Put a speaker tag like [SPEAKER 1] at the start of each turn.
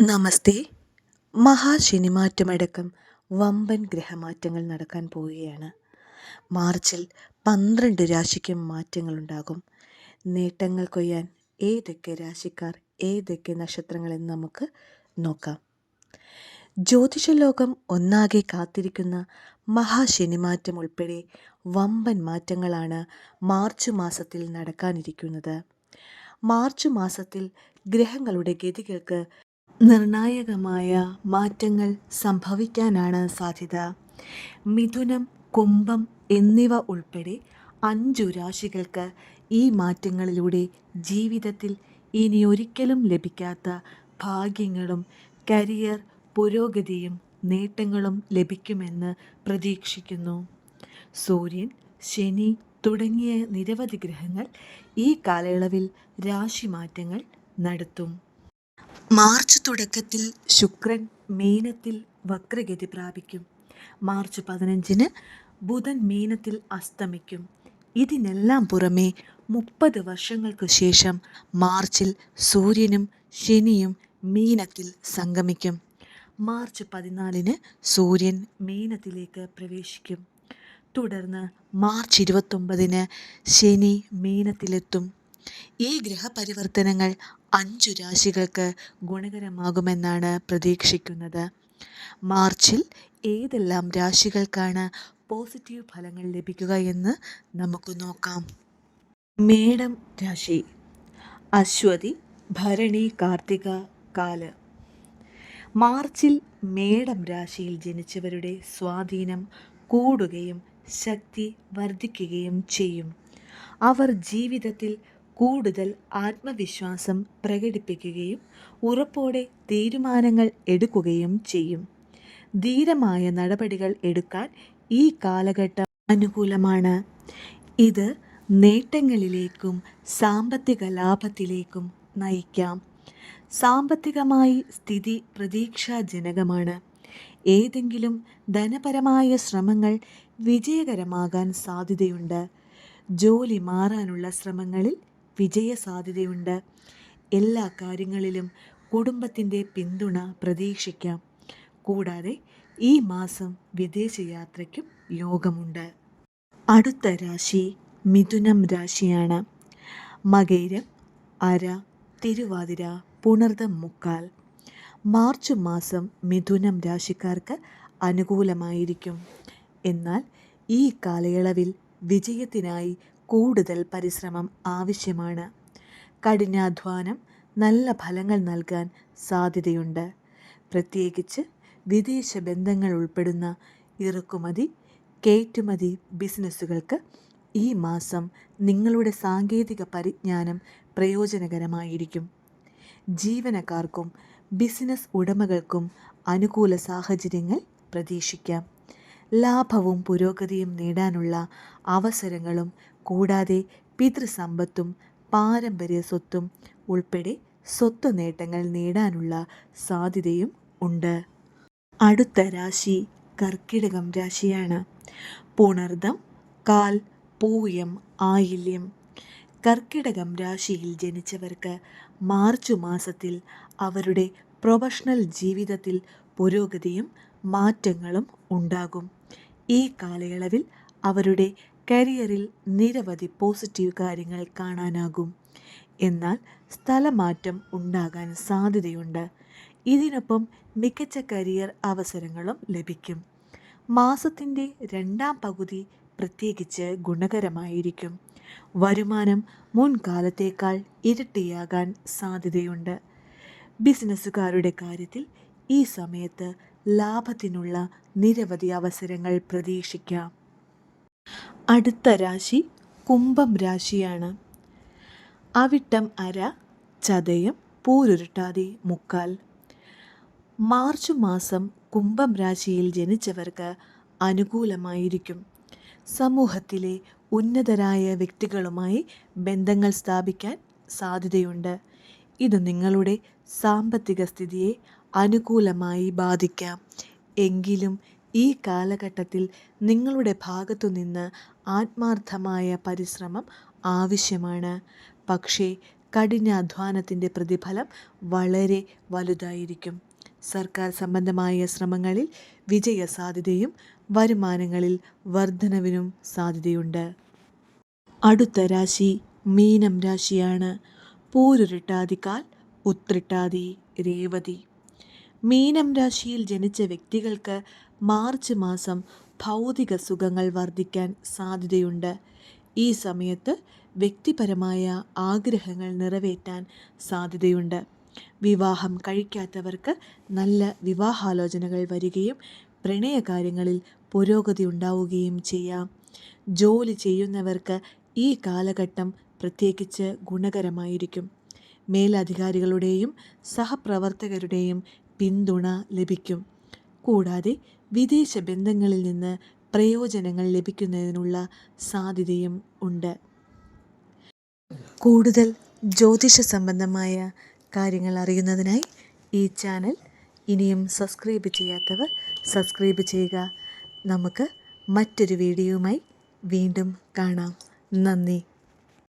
[SPEAKER 1] നമസ്തേ. മഹാശനിമാറ്റമടക്കം വമ്പൻ ഗ്രഹമാറ്റങ്ങൾ നടക്കാൻ പോവുകയാണ്. മാർച്ചിൽ പന്ത്രണ്ട് രാശിക്കും മാറ്റങ്ങളുണ്ടാകും. നേട്ടങ്ങൾ കൊയ്യാൻ ഏതൊക്കെ രാശിക്കാർ ഏതൊക്കെ നക്ഷത്രങ്ങളെന്ന് നമുക്ക് നോക്കാം. ജ്യോതിഷലോകം ഒന്നാകെ കാത്തിരിക്കുന്ന മഹാശനിമാറ്റം ഉൾപ്പെടെ വമ്പൻ മാറ്റങ്ങളാണ് മാർച്ച് മാസത്തിൽ നടക്കാനിരിക്കുന്നത്. മാർച്ച് മാസത്തിൽ ഗ്രഹങ്ങളുടെ ഗതികൾക്ക് നിർണായകമായ മാറ്റങ്ങൾ സംഭവിക്കാനാണ് സാധ്യത. മിഥുനം കുംഭം എന്നിവ ഉൾപ്പെടെ അഞ്ചു രാശികൾക്ക് ഈ മാറ്റങ്ങളിലൂടെ ജീവിതത്തിൽ ഇനി ഒരിക്കലും ലഭിക്കാത്ത ഭാഗ്യങ്ങളും കരിയർ പുരോഗതിയും നേട്ടങ്ങളും ലഭിക്കുമെന്ന് പ്രതീക്ഷിക്കുന്നു. സൂര്യൻ ശനി തുടങ്ങിയ നിരവധി ഗ്രഹങ്ങൾ ഈ കാലയളവിൽ രാശിമാറ്റങ്ങൾ നടത്തും. മാർച്ച് തുടക്കത്തിൽ ശുക്രൻ മീനത്തിൽ വക്രഗതി പ്രാപിക്കും. മാർച്ച് പതിനഞ്ചിന് ബുധൻ മീനത്തിൽ അസ്തമിക്കും. ഇതിനെല്ലാം പുറമേ മുപ്പത് വർഷങ്ങൾക്ക് ശേഷം മാർച്ചിൽ സൂര്യനും ശനിയും മീനത്തിൽ സംഗമിക്കും. മാർച്ച് പതിനാലിന് സൂര്യൻ മീനത്തിലേക്ക് പ്രവേശിക്കും. തുടർന്ന് മാർച്ച് ഇരുപത്തൊമ്പതിന് ശനി മീനത്തിലെത്തും. ഈ ഗ്രഹപരിവർത്തനങ്ങൾ അഞ്ചു രാശികൾക്ക് ഗുണകരമാകുമെന്നാണ് പ്രതീക്ഷിക്കുന്നത്. മാർച്ചിൽ ഏതെല്ലാം രാശികൾക്കാണ് പോസിറ്റീവ് ഫലങ്ങൾ ലഭിക്കുക എന്ന് നമുക്ക് നോക്കാം. മേടം രാശി. അശ്വതി ഭരണി കാർത്തിക കാൽ. മാർച്ചിൽ മേടം രാശിയിൽ ജനിച്ചവരുടെ സ്വാധീനം കൂടുകയും ശക്തി വർദ്ധിക്കുകയും ചെയ്യും. അവർ ജീവിതത്തിൽ കൂടുതൽ ആത്മവിശ്വാസം പ്രകടിപ്പിക്കുകയും ഉറപ്പോടെ തീരുമാനങ്ങൾ എടുക്കുകയും ചെയ്യും. ധീരമായ നടപടികൾ എടുക്കാൻ ഈ കാലഘട്ടം അനുകൂലമാണ്. ഇത് നേട്ടങ്ങളിലേക്കും സാമ്പത്തിക ലാഭത്തിലേക്കും നയിക്കാം. സാമ്പത്തികമായി സ്ഥിതി പ്രതീക്ഷാജനകമാണ്. ഏതെങ്കിലും ധനപരമായ ശ്രമങ്ങൾ വിജയകരമാകാൻ സാധ്യതയുണ്ട്. ജോലി മാറാനുള്ള ശ്രമങ്ങളിൽ വിജയസാധ്യതയുണ്ട്. എല്ലാ കാര്യങ്ങളിലും കുടുംബത്തിന്റെ പിന്തുണ പ്രതീക്ഷിക്കാം. കൂടാതെ ഈ മാസം വിദേശ വിദേശയാത്രയ്ക്കും യോഗമുണ്ട്. അടുത്ത രാശി മിഥുനം രാശിയാണ്. മകൈരം അര തിരുവാതിര പുണർദം മുക്കാൽ. മാർച്ച് മാസം മിഥുനം രാശിക്കാർക്ക് അനുകൂലമായിരിക്കും. എന്നാൽ ഈ കാലയളവിൽ വിജയത്തിനായി കൂടുതൽ പരിശ്രമം ആവശ്യമാണ്. കഠിനാധ്വാനം നല്ല ഫലങ്ങൾ നൽകാൻ സാധ്യതയുണ്ട്. പ്രത്യേകിച്ച് വിദേശ ബന്ധങ്ങൾ ഉൾപ്പെടുന്ന ഇറക്കുമതി കയറ്റുമതി ബിസിനസ്സുകൾക്ക് ഈ മാസം നിങ്ങളുടെ സാങ്കേതിക പരിജ്ഞാനം പ്രയോജനകരമായിരിക്കും. ജീവനക്കാർക്കും ബിസിനസ് ഉടമകൾക്കും അനുകൂല സാഹചര്യങ്ങൾ പ്രതീക്ഷിക്കാം. ലാഭവും പുരോഗതിയും നേടാനുള്ള അവസരങ്ങളും കൂടാതെ പിതൃസമ്പത്തും പാരമ്പര്യ സ്വത്തും ഉൾപ്പെടെ സ്വത്ത് നേട്ടങ്ങൾ നേടാനുള്ള സാധ്യതയും ഉണ്ട്. അടുത്ത രാശി കർക്കിടകം രാശിയാണ്. പുണർദം കാൽ പൂയം ആയില്യം. കർക്കിടകം രാശിയിൽ ജനിച്ചവർക്ക് മാർച്ച് മാസത്തിൽ അവരുടെ പ്രൊഫഷണൽ ജീവിതത്തിൽ പുരോഗതിയും മാറ്റങ്ങളും ഉണ്ടാകും. ഈ കാലയളവിൽ അവരുടെ കരിയറിൽ നിരവധി പോസിറ്റീവ് കാര്യങ്ങൾ കാണാനാകും. എന്നാൽ സ്ഥലമാറ്റം ഉണ്ടാകാൻ സാധ്യതയുണ്ട്. ഇതിനൊപ്പം മികച്ച കരിയർ അവസരങ്ങളും ലഭിക്കും. മാസത്തിന്റെ രണ്ടാം പകുതി പ്രത്യേകിച്ച് ഗുണകരമായിരിക്കും. വരുമാനം മുൻകാലത്തേക്കാൾ ഇരട്ടിയാകാൻ സാധ്യതയുണ്ട്. ബിസിനസ്സുകാരുടെ കാര്യത്തിൽ ഈ സമയത്ത് ലാഭത്തിനുള്ള നിരവധി അവസരങ്ങൾ പ്രതീക്ഷിക്കാം. അടുത്ത രാശി കുംഭം രാശിയാണ്. അവിട്ടം അര ചതയം പൂരുരുട്ടാതി മുക്കാൽ. മാർച്ച് മാസം കുംഭം രാശിയിൽ ജനിച്ചവർക്ക് അനുകൂലമായിരിക്കും. സമൂഹത്തിലെ ഉന്നതരായ വ്യക്തികളുമായി ബന്ധങ്ങൾ സ്ഥാപിക്കാൻ സാധ്യതയുണ്ട്. ഇത് നിങ്ങളുടെ സാമ്പത്തിക സ്ഥിതിയെ അനുകൂലമായി ബാധിക്കാം. എങ്കിലും ഈ കാലഘട്ടത്തിൽ നിങ്ങളുടെ ഭാഗത്തു നിന്ന് ആത്മാർത്ഥമായ പരിശ്രമം ആവശ്യമാണ്. പക്ഷേ കഠിനാധ്വാനത്തിന്റെ പ്രതിഫലം വളരെ വലുതായിരിക്കും. സർക്കാർ സംബന്ധമായ ശ്രമങ്ങളിൽ വിജയ സാധ്യതയും വരുമാനങ്ങളിൽ വർധനവിനും സാധ്യതയുണ്ട്. അടുത്ത രാശി മീനം രാശിയാണ്. പൂരുരുട്ടാതിക്കാൽ ഉത്രിട്ടാതി രേവതി. മീനം രാശിയിൽ ജനിച്ച വ്യക്തികൾക്ക് മാർച്ച് മാസം ഭൗതിക സുഖങ്ങൾ വർദ്ധിക്കാൻ സാധ്യതയുണ്ട്. ഈ സമയത്ത് വ്യക്തിപരമായ ആഗ്രഹങ്ങൾ നിറവേറ്റാൻ സാധ്യതയുണ്ട്. വിവാഹം കഴിക്കാത്തവർക്ക് നല്ല വിവാഹാലോചനകൾ വരികയും പ്രണയകാര്യങ്ങളിൽ പുരോഗതി ഉണ്ടാവുകയും ചെയ്യാം. ജോലി ചെയ്യുന്നവർക്ക് ഈ കാലഘട്ടം പ്രത്യേകിച്ച് ഗുണകരമായിരിക്കും. മേലധികാരികളുടെയും സഹപ്രവർത്തകരുടെയും പിന്തുണ ലഭിക്കും. കൂടാതെ വിദേശ ബന്ധങ്ങളിൽ നിന്ന് പ്രയോജനങ്ങൾ ലഭിക്കുന്നതിനുള്ള സാധ്യതയും ഉണ്ട്. കൂടുതൽ ജ്യോതിഷ സംബന്ധമായ കാര്യങ്ങൾ അറിയുന്നതിനായി ഈ ചാനൽ ഇനിയും സബ്സ്ക്രൈബ് ചെയ്യാത്തവർ സബ്സ്ക്രൈബ് ചെയ്യുക. നമുക്ക് മറ്റൊരു വീഡിയോയുമായി വീണ്ടും കാണാം. നന്ദി.